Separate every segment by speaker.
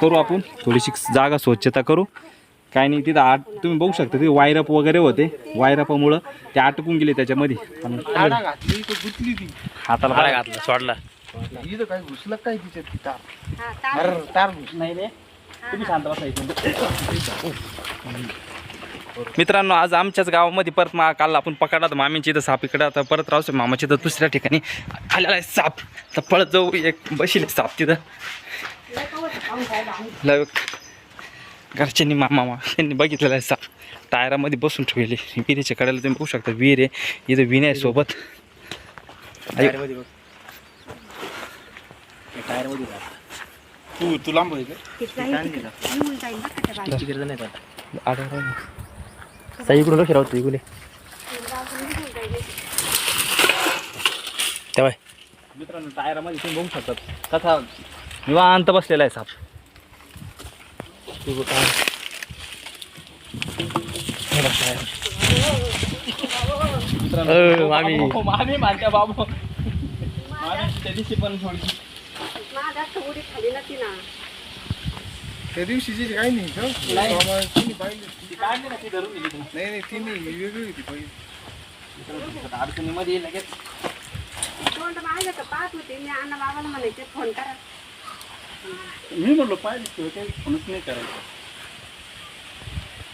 Speaker 1: करू आपण. थोडीशी जागा स्वच्छता करू. काय नाही तिथं आट तुम्ही बघू शकता तिथे वायरप वगैरे होते. वायरपामुळं ते आटकून गेले त्याच्यामध्ये.
Speaker 2: ती.
Speaker 1: हाताला बघा.
Speaker 3: घातला सोडला.
Speaker 2: काय घुसलं काय तिच्यात ती तार?
Speaker 4: हा,
Speaker 2: घुस
Speaker 1: नाही रे. तुम्ही शांत मित्रांनो आज आमच्याच गावामध्ये परत मा काल आपण पकडला तर मामीची इथं साप. इकडं आता परत राहू मामाची तर दुसऱ्या ठिकाणी आलेला आहे साप. तर पळत जाऊ एक बशील साप तिथं. लय घरच्यांनी मामा यांनी बघितलेला आहे साप. टायरामध्ये बसून ठेवले विहिरीच्या कडेला तुम्ही बघू शकता विहीर आहे. इथं आहे सोबत.
Speaker 2: तू तू लांब
Speaker 4: ते.
Speaker 3: सही इकडून लक्ष राहतो इकडे. तेव्हा
Speaker 1: मित्रांनो टायरामध्ये तुम्ही बघू शकतात कसा निवांत बसलेला आहे साप
Speaker 3: मामी.
Speaker 1: बाबू, मामी मानत्या बाबू मामी त्या दिवशी पण
Speaker 4: जास्त उडी खाली नव्हती ना
Speaker 2: त्या दिवशीची काही नाही हं?
Speaker 1: नाही.
Speaker 2: बाबा, तिने पाहिली.
Speaker 1: ती काढली ना ती धरून दिली तुम्ही
Speaker 2: नाही नाही ती नाही ही वेगळी होती पहिली.
Speaker 1: अडचणीमध्ये लगेच.
Speaker 4: तोंड मागं तर पाहत होते मी अण्णा बाबाला म्हणायचे फोन करा.
Speaker 1: मी म्हणलो पाहिजे काही फोनच नाही करायचं.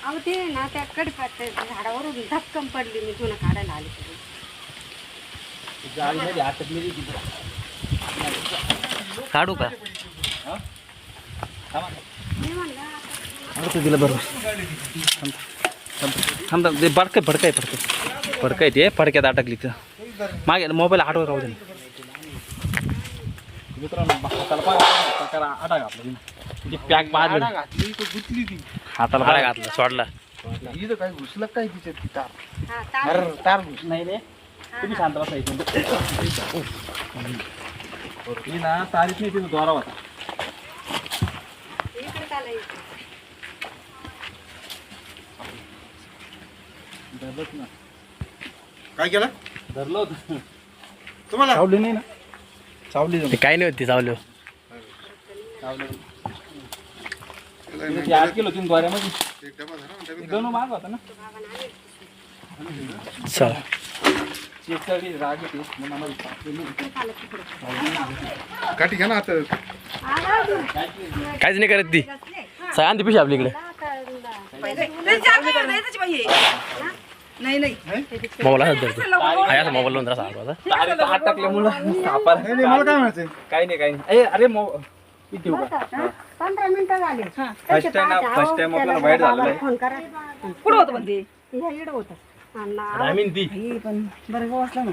Speaker 4: अहो ते ना त्या कडपात झाडावरून धक्कम पडली मी जुनं काढायला आले
Speaker 1: अटकलेली तिथं.
Speaker 3: काढू का?
Speaker 1: अडकं दिलं बरोबर थांब ते बडकाय फडकाय फडकाय फडकाय ते फडक्यात अटकली तर. मागे मोबाईल आठवर राहू दे मित्रांनो हाताला पाय आटा घातला ती पॅक
Speaker 2: आडा
Speaker 1: बाद
Speaker 2: घातली तर गुतली ती.
Speaker 1: हाताला
Speaker 3: भाडा
Speaker 1: पाय
Speaker 3: घातला सोडला.
Speaker 2: इथं काय घुसलं काय तिच्यात ती तार?
Speaker 4: हा तार
Speaker 2: अरे तार घुस
Speaker 1: नाही रे. तुम्ही शांत बसायचं ही ना तारीख नाही तिथं द्वारा होता. ना.
Speaker 2: काय केलं?
Speaker 1: धरलं होतं.
Speaker 2: तुम्हाला?
Speaker 1: चावली नाही ना. चावली
Speaker 3: ते काय नाही होती चावलं.
Speaker 1: ती आत केलं. होती द्वाऱ्यामध्ये. दोन माग होता ना.
Speaker 3: चल.
Speaker 1: चेचाळी राग येते म्हणून आम्हाला सापडली नाही.
Speaker 2: काठी घ्या ना आता.
Speaker 3: काहीच नाही करत ती.
Speaker 4: कसले?
Speaker 3: सगळ्या ती पिशी आपली इकडे.
Speaker 5: नाही नाही.
Speaker 3: मोबाईल असं धरतो. आहे असं मोबाईल लावून जरा सांगतो आता
Speaker 1: तारीचं हात टाकल्यामुळं सापाला
Speaker 2: नाही नाही मला काय म्हणायचं
Speaker 1: काही नाही काही नाही. ए, अरे मो इथे ठेवू का?
Speaker 4: हा? पंधरा मिनिटं झाले.
Speaker 1: First time ना- first time आपल्याला वाईट झालेलं आहे.
Speaker 4: फोन करा.
Speaker 5: कुठं होतं पण ते?
Speaker 4: ह्या इकडं होतं. अण्णा,
Speaker 3: आम्ही ती.
Speaker 5: हे पण बरं गो असलं ना?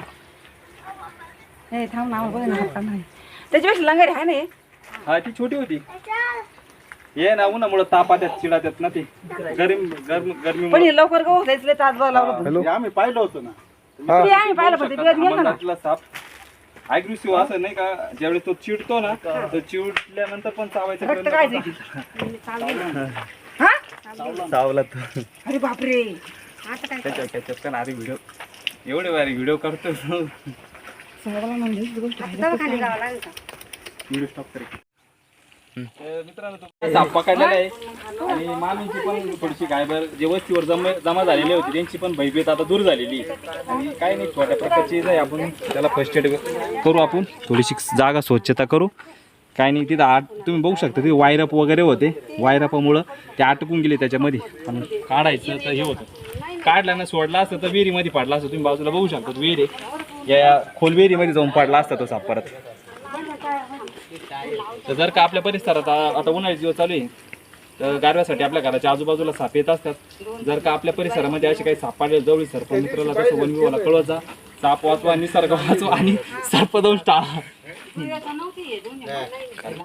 Speaker 5: हे थांब नाव बघ ना हात नाही त्याच्यापेक्षा लंगारी आहे ना हे?
Speaker 1: हा ती छोटी होती. ये ना उन्हामुळं ताप त्यात चिडा त्यात ना ती. गरम गरम गरमी
Speaker 5: पण हे लवकर गो त्याच तास लावलं
Speaker 1: आम्ही पाहिलं होतं ना.
Speaker 5: ते आम्ही पाहिलं पण ते बियात गेलं ना.
Speaker 1: मंदातला साप. अग्रेसिव्ह असं नाही का ज्यावेळी तो चिडतो ना तो चिडल्यानंतर पण चावायचा
Speaker 5: घट्ट
Speaker 1: प्रयत्न
Speaker 5: काय
Speaker 1: करतो.
Speaker 5: हा?
Speaker 1: चावला तो.
Speaker 5: अरे बापरे.
Speaker 4: आता काय
Speaker 1: त्याच्या त्याच्यात पण आधी व्हिडिओ एवढे भारी व्हिडिओ करतो
Speaker 5: समजायला म्हणजे ही गोष्ट आहे.
Speaker 4: दवाखान्यात जावं लागेल का?
Speaker 1: व्हिडिओ स्टॉप करे मित्रांनो तो साप पकडलेला आहे. आणि मामींची पण थोडीशी गायबर जे वस्तीवर जमा जमा झालेली होती त्यांची पण भयभीत आता दूर झालेली आहे. आणि काही नाही छोट्या प्रकारची आहे. आपण त्याला फर्स्ट एड करू आपण. थोडीशी जागा स्वच्छता करू. काय नाही तिथं आट तुम्ही बघू शकता ते वायरप वगैरे होते. वायरपामुळं ते आटकून गेले त्याच्यामध्ये. आणि काढायचं तर हे होतं. काढला ना सोडला असतं तर विहिरीमध्ये पडला असतं. तुम्ही बाजूला बघू शकता विहीर आहे. या खोल विहिरीमध्ये जाऊन पाडला असता तो साप परत. तर जर का आपल्या परिसरात आ- आता उन्हाळी दिवस चालू आहे तर गारव्यासाठी आपल्या घराच्या आजूबाजूला साप येत असतात. जर का आपल्या परिसरामध्ये असे काही साप पाडले जवळ सरपंच मित्राला तसं वन विभागाला कळवायचा साप वाचवा निसर्ग वाचवा आणि सर्पदंश टाळा.